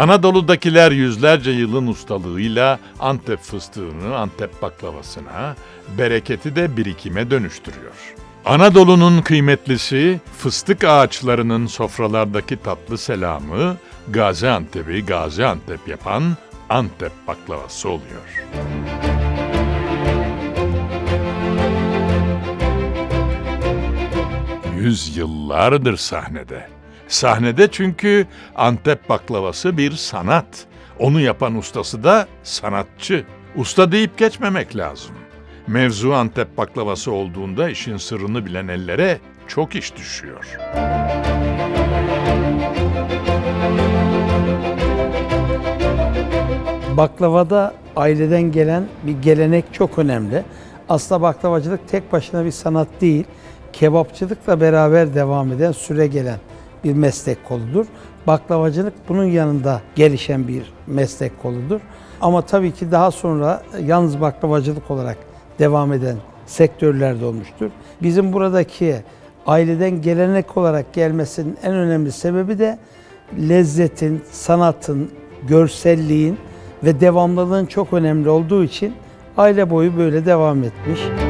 Anadolu'dakiler yüzlerce yılın ustalığıyla Antep fıstığını Antep baklavasına, bereketi de birikime dönüştürüyor. Anadolu'nun kıymetlisi fıstık ağaçlarının sofralardaki tatlı selamı Gaziantep'i Gaziantep yapan Antep baklavası oluyor. Yüzyıllardır sahnede. Sahnede çünkü Antep baklavası bir sanat. Onu yapan ustası da sanatçı. Usta deyip geçmemek lazım. Mevzu Antep baklavası olduğunda işin sırrını bilen ellere çok iş düşüyor. Baklavada aileden gelen bir gelenek çok önemli. Aslında baklavacılık tek başına bir sanat değil, kebapçılıkla beraber devam eden, süre gelen bir meslek koludur. Baklavacılık bunun yanında gelişen bir meslek koludur. Ama tabii ki daha sonra yalnız baklavacılık olarak devam eden sektörler de olmuştur. Bizim buradaki aileden gelenek olarak gelmesinin en önemli sebebi de lezzetin, sanatın, görselliğin ve devamlılığın çok önemli olduğu için aile boyu böyle devam etmiş.